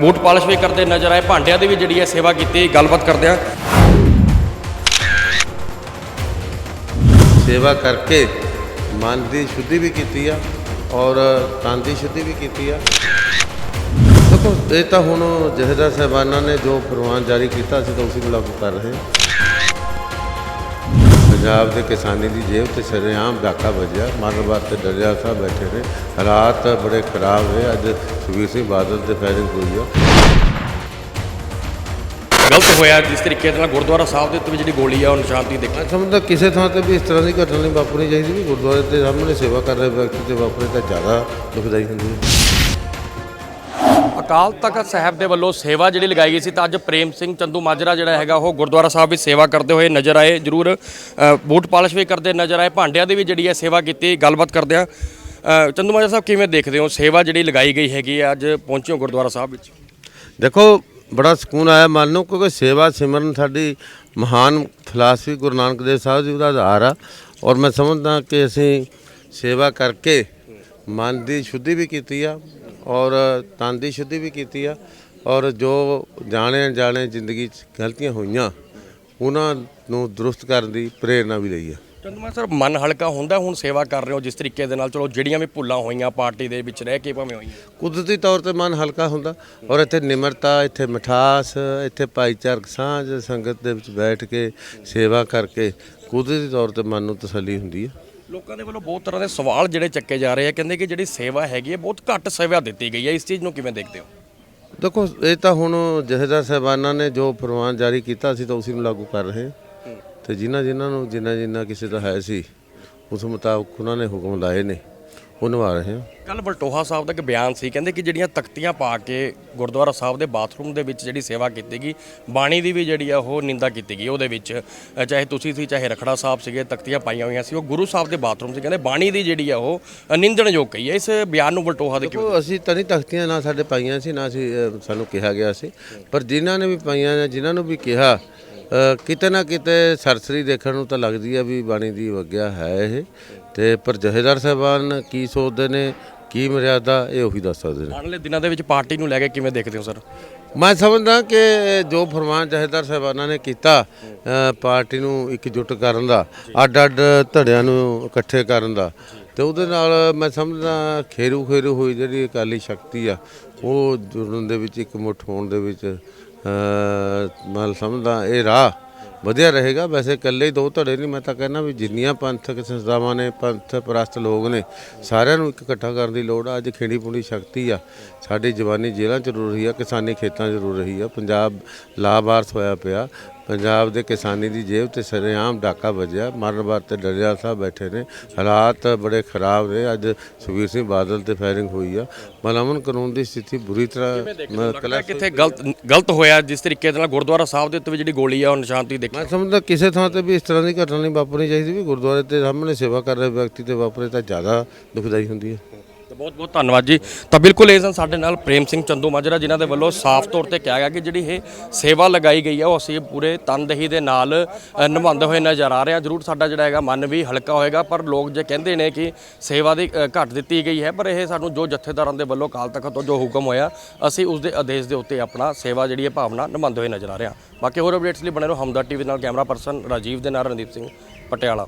Boot polish ਵੀ ਕਰਦੇ ਨਜ਼ਰ ਆਏ। ਭਾਂਡਿਆਂ ਦੀ ਵੀ ਜਿਹੜੀ ਹੈ ਸੇਵਾ ਕੀਤੀ, ਗੱਲਬਾਤ ਕਰਦੇ ਆ ਸੇਵਾ ਕਰਕੇ ਮਨ ਦੀ ਸ਼ੁੱਧੀ ਵੀ ਕੀਤੀ ਆ ਔਰ ਤਨ ਦੀ ਸ਼ੁੱਧੀ ਵੀ ਕੀਤੀ ਆ। ਦੇਖੋ, ਇਹ ਤਾਂ ਹੁਣ ਜਹੇਦਾਰ ਸਾਹਿਬਾਨਾਂ ਨੇ ਜੋ ਫਰਮਾਨ ਜਾਰੀ ਕੀਤਾ, ਅਸੀਂ ਤਾਂ ਉਸੇ ਨੂੰ ਲਾਗੂ ਕਰ ਰਹੇ ਹਾਂ। ਪੰਜਾਬ ਦੇ ਕਿਸਾਨੀ ਦੀ ਜੇਬ ਤੇ ਸਰੇਆਮ ਡਾਕਾ ਵੱਜਿਆ। ਮਰਨ ਬਾਤ ਤੇ ਡਰਿਆ ਸਾਹਿਬ ਬੈਠੇ ਨੇ। ਹਾਲਾਤ ਬੜੇ ਖਰਾਬ ਹੋਏ ਅੱਜ ਸੁਖਬੀਰ ਸਿੰਘ ਬਾਦਲ ਤੇ ਫਾਇਰਿੰਗ ਹੋਈ ਆ। ਗਲਤ ਹੋਇਆ ਜਿਸ ਤਰੀਕੇ ਦੇ ਨਾਲ ਗੁਰਦੁਆਰਾ ਸਾਹਿਬ ਦੇ ਉੱਤੇ ਜਿਹੜੀ ਗੋਲੀ ਆ ਉਹ ਨਿਸ਼ਾਨਦੀ ਦੇਖੀ। ਮੈਂ ਸਮਝਦਾ ਕਿਸੇ ਥਾਂ ਤੇ ਵੀ ਇਸ ਤਰ੍ਹਾਂ ਦੀ ਘਟਨਾ ਨਹੀਂ ਵਾਪਰਨੀ ਚਾਹੀਦੀ ਵੀ ਗੁਰਦੁਆਰੇ ਦੇ ਸਾਹਮਣੇ ਸੇਵਾ ਕਰ ਰਹੇ ਵਿਅਕਤੀ ਤੇ ਵਾਪਰੇ ਤਾਂ ਜ਼ਿਆਦਾ ਦੁਖਦਾਈ ਹੁੰਦੀ ਹੈ। ਅਕਾਲ ਤਖਤ ਸਾਹਿਬ ਦੇ ਵੱਲੋਂ ਸੇਵਾ ਜਿਹੜੀ ਲਗਾਈ ਗਈ ਸੀ ਤਾਂ ਅੱਜ ਪ੍ਰੇਮ ਸਿੰਘ ਚੰਦੂ ਮਾਜਰਾ ਜਿਹੜਾ ਹੈਗਾ ਉਹ ਗੁਰਦੁਆਰਾ ਸਾਹਿਬ ਵਿੱਚ ਸੇਵਾ ਕਰਦੇ ਹੋਏ ਨਜ਼ਰ ਆਏ। ਜਰੂਰ ਬੂਟ ਪਾਲਿਸ਼ ਵੀ ਕਰਦੇ ਨਜ਼ਰ ਆਏ। ਭਾਂਡਿਆਂ ਦੀ ਵੀ ਜਿਹੜੀ ਹੈ ਸੇਵਾ ਕੀਤੀ, ਗੱਲਬਾਤ ਕਰਦੇ ਆ ਚੰਦੂ ਮਾਜਰਾ ਸਾਹਿਬ, ਕਿਵੇਂ ਦੇਖਦੇ ਹੋ? ਸੇਵਾ ਜਿਹੜੀ ਲਗਾਈ ਗਈ ਹੈਗੀ ਹੈ, ਅੱਜ ਪਹੁੰਚੇ ਹੋ ਗੁਰਦੁਆਰਾ ਸਾਹਿਬ ਵਿੱਚ। ਦੇਖੋ, ਬੜਾ ਸਕੂਨ ਆਇਆ ਮਨ ਨੂੰ ਕਿਉਂਕਿ ਸੇਵਾ ਸਿਮਰਨ ਸਾਡੀ ਮਹਾਨ ਫਿਲਾਸਫੀ ਗੁਰੂ ਨਾਨਕ ਦੇਵ ਸਾਹਿਬ ਜੀ ਦਾ ਆਧਾਰ ਆ। ਔਰ ਮੈਂ ਸਮਝਦਾ ਕਿ ਅਸੀਂ ਸੇਵਾ ਕਰਕੇ ਮਨ ਦੀ ਸ਼ੁੱਧੀ ਵੀ ਕੀਤੀ ਆ ਔਰ ਤਨ ਦੀ ਸ਼ੁੱਧੀ ਵੀ ਕੀਤੀ ਆ। ਔਰ ਜੋ ਜਾਣੇ ਅਣਜਾਣੇ ਜ਼ਿੰਦਗੀ 'ਚ ਗਲਤੀਆਂ ਹੋਈਆਂ ਉਹਨਾਂ ਨੂੰ ਦਰੁਸਤ ਕਰਨ ਦੀ ਪ੍ਰੇਰਣਾ ਵੀ ਲਈ ਆ। ਚੰਦੂ ਮਾਜਰਾ ਸਾਹਿਬ ਮਨ ਹਲਕਾ ਹੁੰਦਾ ਹੁਣ ਸੇਵਾ ਕਰ ਰਹੇ ਹੋ ਜਿਸ ਤਰੀਕੇ ਦੇ ਨਾਲ ਚਲੋ ਜਿਹੜੀਆਂ ਵੀ ਭੁੱਲਾਂ ਹੋਈਆਂ ਪਾਰਟੀ ਦੇ ਵਿੱਚ ਰਹਿ ਕੇ ਭਾਵੇਂ ਹੋਈਆਂ। ਕੁਦਰਤੀ ਤੌਰ ਤੇ ਮਨ ਹਲਕਾ ਹੁੰਦਾ ਔਰ ਇੱਥੇ ਨਿਮਰਤਾ ਇੱਥੇ ਮਿਠਾਸ ਇੱਥੇ ਭਾਈਚਾਰਕ ਸਾਂਝ ਸੰਗਤ ਦੇ ਵਿੱਚ ਬੈਠ ਕੇ ਸੇਵਾ ਕਰਕੇ ਕੁਦਰਤੀ ਤੌਰ ਤੇ ਮਨ ਨੂੰ ਤਸੱਲੀ ਹੁੰਦੀ ਹੈ ਲੋਕਾਂ ਦੇ ਵੱਲੋਂ ਬਹੁਤ ਤਰ੍ਹਾਂ ਦੇ ਸਵਾਲ ਜਿਹੜੇ ਚੱਕੇ ਜਾ ਰਹੇ ਆ ਕਹਿੰਦੇ ਕਿ ਜਿਹੜੀ ਸੇਵਾ ਹੈਗੀ ਹੈ ਬਹੁਤ ਘੱਟ ਸੇਵਾ ਦਿੱਤੀ ਗਈ ਹੈ ਇਸ ਚੀਜ਼ ਨੂੰ ਕਿਵੇਂ ਦੇਖਦੇ ਹੋ? ਦੇਖੋ ਇਹ ਤਾਂ ਹੁਣ ਜਹੇਦਾਰ ਸਾਹਿਬਾਨਾਂ ਨੇ ਜੋ ਫਰਮਾਨ ਜਾਰੀ ਕੀਤਾ ਸੀ ਤਾਂ ਉਸੇ ਨੂੰ ਲਾਗੂ ਕਰ ਰਹੇ। ਤੇ ਜਿਨ੍ਹਾਂ ਜਿਨ੍ਹਾਂ ਨੂੰ ਜਿੰਨਾ ਜਿੰਨਾ ਕਿਸੇ ਦਾ ਹੈ ਸੀ ਉਸ ਮੁਤਾਬਕ ਉਹਨਾਂ ਨੇ ਹੁਕਮ ਲਾਏ ਨੇ। ਉਹ ਨਿਭਾ ਰਹੇ ਹਾਂ। ਕੱਲ ਬਲਟੋਹਾ ਸਾਹਿਬ ਦਾ ਇੱਕ ਬਿਆਨ ਸੀ ਕਹਿੰਦੇ ਕਿ ਜਿਹੜੀਆਂ ਤਖਤੀਆਂ ਪਾ ਕੇ ਗੁਰਦੁਆਰਾ ਸਾਹਿਬ ਦੇ ਬਾਥਰੂਮ ਦੇ ਵਿੱਚ ਜਿਹੜੀ ਸੇਵਾ ਕੀਤੀ ਗਈ ਬਾਣੀ ਦੀ ਵੀ ਜਿਹੜੀ ਆ ਉਹ ਨਿੰਦਾ ਕੀਤੀ ਗਈ ਉਹਦੇ ਵਿੱਚ। ਅ, ਚਾਹੇ ਤੁਸੀਂ ਸੀ ਚਾਹੇ ਰਖੜਾ ਸਾਹਿਬ ਸੀਗੇ ਤਖਤੀਆਂ ਪਾਈਆਂ ਹੋਈਆਂ ਸੀ ਉਹ ਗੁਰੂ ਸਾਹਿਬ ਦੇ ਬਾਥਰੂਮ ਸੀ ਕਹਿੰਦੇ ਬਾਣੀ ਦੀ ਜਿਹੜੀ ਆ ਉਹ ਅ, ਨਿੰਦਣਯੋਗ ਕਹੀ ਹੈ ਇਸ ਬਿਆਨ ਨੂੰ ਬਲਟੋਹਾ ਦੇ ਦੇਖੋ ਅਸੀਂ ਤਾਂ ਨਹੀਂ ਤਖਤੀਆਂ ਨਾ ਸਾਡੇ ਪਾਈਆਂ ਸੀ ਨਾ ਅਸੀਂ ਅ, ਸਾਨੂੰ ਕਿਹਾ ਗਿਆ ਸੀ। ਪਰ ਜਿਨ੍ਹਾਂ ਨੇ ਵੀ ਪਾਈਆਂ ਜਾਂ ਜਿਨ੍ਹਾਂ ਨੂੰ ਵੀ ਕਿਹਾ ਅ, ਕਿਤੇ ਨਾ ਕਿਤੇ ਸਰਸਰੀ ਦੇਖਣ ਨੂੰ ਤਾਂ ਲੱਗਦੀ ਆ ਵੀ ਬਾਣੀ ਦੀ ਵਗਿਆ ਹੈ ਇਹ। ਤੇ ਪਰ ਜਹੇਦਾਰ ਸਾਹਿਬਾਨ ਕੀ ਸੋਚਦੇ ਨੇ ਕੀ ਮਰਿਆਦਾ ਇਹ ਉਹੀ ਦੱਸ ਸਕਦੇ ਨੇ। ਆਉਣ ਵਾਲੇ ਦਿਨਾਂ ਦੇ ਵਿੱਚ ਪਾਰਟੀ ਨੂੰ ਲੈ ਕੇ ਕਿਵੇਂ ਦੇਖਦੇ ਹੋ ਸਰ? ਮੈਂ ਸਮਝਦਾ ਕਿ ਜੋ ਫਰਮਾਨ ਜਹੇਦਾਰ ਸਾਹਿਬਾਨਾਂ ਨੇ ਕੀਤਾ ਪਾਰਟੀ ਨੂੰ ਇਕਜੁੱਟ ਕਰਨ ਦਾ ਅੱਡ ਅੱਡ ਧੜਿਆਂ ਨੂੰ ਇਕੱਠੇ ਕਰਨ ਦਾ ਤੇ ਉਹਦੇ ਨਾਲ ਮੈਂ ਸਮਝਦਾ ਖੇਰੂ ਖੇਰੂ ਹੋਈ ਜਿਹੜੀ ਅਕਾਲੀ ਸ਼ਕਤੀ ਆ ਉਹ ਜੁੜਨ ਦੇ ਵਿੱਚ ਇੱਕ ਮੁੱਠ ਹੋਣ ਦੇ ਵਿੱਚ ਮੈਂ ਸਮਝਦਾ ਇਹ ਰਾਹ ਵਧੀਆ ਰਹੇਗਾ। ਵੈਸੇ ਇਕੱਲੇ ਹੀ ਦੋ ਧੜੇ ਨਹੀਂ, ਮੈਂ ਤਾਂ ਕਹਿੰਦਾ ਵੀ ਜਿੰਨੀਆਂ ਪੰਥਕ ਸੰਸਥਾਵਾਂ ਨੇ, ਪੰਥ ਪ੍ਰਸਤ ਲੋਕ ਨੇ, ਸਾਰਿਆਂ ਨੂੰ ਇੱਕ ਇਕੱਠਾ ਕਰਨ ਦੀ ਲੋੜ ਆ। ਅੱਜ ਖੇੜੀ ਪੁੰਡੀ ਸ਼ਕਤੀ ਆ। ਸਾਡੀ ਜਵਾਨੀ ਜੇਲ੍ਹਾਂ ਚ ਰੁਲ ਰਹੀ ਆ, ਕਿਸਾਨੀ ਖੇਤਾਂ ਚ ਰੁਲ ਰਹੀ ਆ। ਪੰਜਾਬ ਲਾਭਾਰਥ ਹੋਇਆ ਪਿਆ। ਪੰਜਾਬ ਦੇ ਕਿਸਾਨੀ ਦੀ ਜੇਬ ਤੇ ਸਰੇਆਮ ਡਾਕਾ ਵੱਜਿਆ। ਮਰਨ ਬਾਤ ਤੇ ਡਰਿਆ ਸਾਹਿਬ ਬੈਠੇ ਨੇ। ਹਾਲਾਤ ਬੜੇ ਖਰਾਬ ਨੇ। ਅੱਜ ਸੁਖਬੀਰ ਸਿੰਘ ਬਾਦਲ ਤੇ ਫਾਇਰਿੰਗ ਹੋਈ ਆ। ਮਲਾਮਨ ਕਾਨੂੰਨ ਦੀ ਸਥਿਤੀ ਬੁਰੀ ਤਰ੍ਹਾਂ ਲੱਗਦਾ ਕਿੱਥੇ ਗਲਤ ਗਲਤ ਹੋਇਆ? ਜਿਸ ਤਰੀਕੇ ਨਾਲ ਗੁਰਦੁਆਰਾ ਸਾਹਿਬ ਦੇ ਉੱਤੇ ਜਿਹੜੀ ਗੋਲੀ ਆ ਉਹ ਨਿਸ਼ਾਨਦੀ ਦੇਖੀ। ਮੈਂ ਸਮਝਦਾ ਕਿਸੇ ਥਾਂ ਤੇ ਵੀ ਇਸ ਤਰ੍ਹਾਂ ਦੀ ਘਟਨਾ ਨਹੀਂ ਵਾਪਰਨੀ ਚਾਹੀਦੀ ਵੀ ਗੁਰਦੁਆਰੇ ਦੇ ਸਾਹਮਣੇ ਸੇਵਾ ਕਰ ਰਹੇ ਵਿਅਕਤੀ ਤੇ ਵਾਪਰੇ ਤਾਂ ਜ਼ਿਆਦਾ ਦੁਖਦਾਈ ਹੁੰਦੀ ਹੈ। ਤਾਂ ਬਹੁਤ ਬਹੁਤ ਧੰਨਵਾਦ ਜੀ। ਤਾਂ ਬਿਲਕੁਲ ਇਹ ਸਨ ਸਾਡੇ ਨਾਲ ਪ੍ਰੇਮ ਸਿੰਘ ਚੰਦੂ ਮਾਜਰਾ ਜਿਨ੍ਹਾਂ ਦੇ ਵੱਲੋਂ ਸਾਫ਼ ਤੌਰ ਤੇ ਕਿਹਾ ਗਿਆ ਕਿ ਜਿਹੜੀ ਇਹ ਸੇਵਾ ਲਗਾਈ ਗਈ ਹੈ ਉਹ ਅਸੀਂ ਪੂਰੇ ਤਨਦੇਹੀ ਦੇ ਨਾਲ ਨਿਭਾਉਂਦੇ ਹੋਏ ਨਜ਼ਰ ਆ ਰਹੇ ਹਾਂ ਜ਼ਰੂਰ ਸਾਡਾ ਜਿਹੜਾ ਹੈਗਾ ਮਨ ਵੀ ਹਲਕਾ ਹੋਏਗਾ ਪਰ ਲੋਕ ਜੇ ਕਹਿੰਦੇ ਨੇ ਕਿ ਸੇਵਾ ਦੀ ਅ, ਘੱਟ ਦਿੱਤੀ ਗਈ ਹੈ ਪਰ ਇਹ ਸਾਨੂੰ ਜੋ ਜਥੇਦਾਰਾਂ ਦੇ ਵੱਲੋਂ ਕਾਲ ਤਖਤ ਤੋਂ ਜੋ ਹੁਕਮ ਹੋਇਆ ਅਸੀਂ ਉਸ ਦੇ ਆਦੇਸ਼ ਦੇ ਉੱਤੇ ਆਪਣਾ ਸੇਵਾ ਜਿਹੜੀ ਹੈ ਭਾਵਨਾ ਨਿਭਾਉਂਦੇ ਹੋਏ ਨਜ਼ਰ ਆ ਰਹੇ ਹਾਂ ਬਾਕੀ ਹੋਰ ਅਪਡੇਟਸ ਲਈ ਬਣੇ ਰਹੋ ਹਮਦਰ ਟੀਵੀ ਨਾਲ ਕੈਮਰਾ ਪਰਸਨ ਰਾਜੀਵ ਦੇ ਨਾਲ ਰਣਦੀਪ ਸਿੰਘ ਪਟਿਆਲਾ।